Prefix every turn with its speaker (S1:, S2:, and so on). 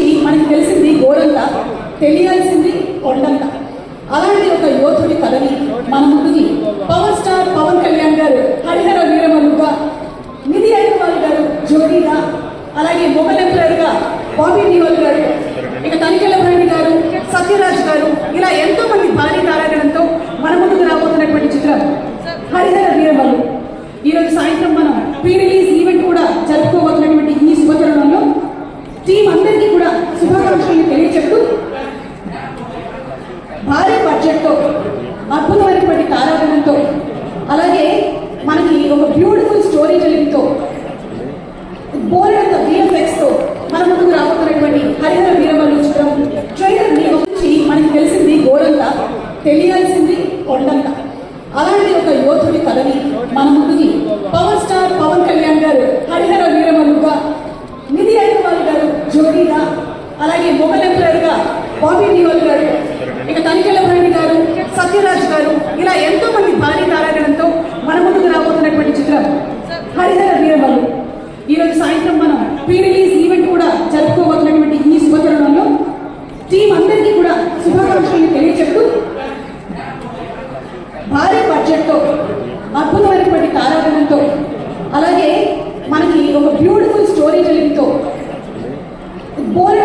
S1: గురించి మనకి తెలిసింది గోరంత తెలియాల్సింది కొండంత అలాంటి ఒక యోధుడి కథని మన ముందుకి పవర్ స్టార్ పవన్ కళ్యాణ్ గారు హరిహర వీరమలుగా నిధి అగర్వాల్ గారు జోడీగా అలాగే మొగల్ ఎంపరర్గా బాబీ నివల్ గారు ఇక తనికెళ్ళ భరణి గారు సత్యరాజ్ గారు ఇలా ఎంతో మంది భారీ తారాగణంతో మన ముందుకు రాబోతున్నటువంటి చిత్రం హరిహర వీరమల్లు ఈ రోజు సాయంత్రం మనం ప్రీ రిలీజ్ ఈవెంట్ కూడా జరుపుకోబోతున్నటువంటి ఈ శుభతరుణంలో టీం అందరికీ కూడా శుభాకాంక్షలు తెలియచెప్తూ భారీ బడ్జెట్తో అద్భుతమైనటువంటి తారాగణంతో అలాగే మనకి ఒక బ్యూటిఫుల్ స్టోరీ టెలింగ్తో బోలెడంత విఎఫ్ఎక్స్తో మన ముందుకు రాబోతున్నటువంటి హరిహర వీరమల్లు చిత్రం ట్రైలర్ మీ గురించి మనకి తెలిసింది గోరంత తెలియాల్సింది కొండంత. అలాంటి ఒక యోధుడి కథని మన ముందుకి పవన్ అలాగే మొబైల్ ఎంప్లాయర్గా బాబీ నియోల్ గారు ఇక తనికెళ్ళ గారు సత్యరాజ్ గారు ఇలా ఎంతో మంది భారీ తారాగణంతో మన ముందుకు రాబోతున్నటువంటి చిత్రం హరిహర ఈ ఈరోజు సాయంత్రం మనం ప్రీ రిలీజ్ ఈవెంట్ కూడా జరుపుకోబోతున్నటువంటి ఈ శుభతరుణంలో టీం అందరికీ కూడా శుభాకాంక్షలు తెలియజెప్తూ భారీ బడ్జెట్తో అద్భుతమైనటువంటి తారాగణంతో అలాగే మనకి ఒక బ్యూటిఫుల్ స్టోరీ టెలింగ్తో బోర్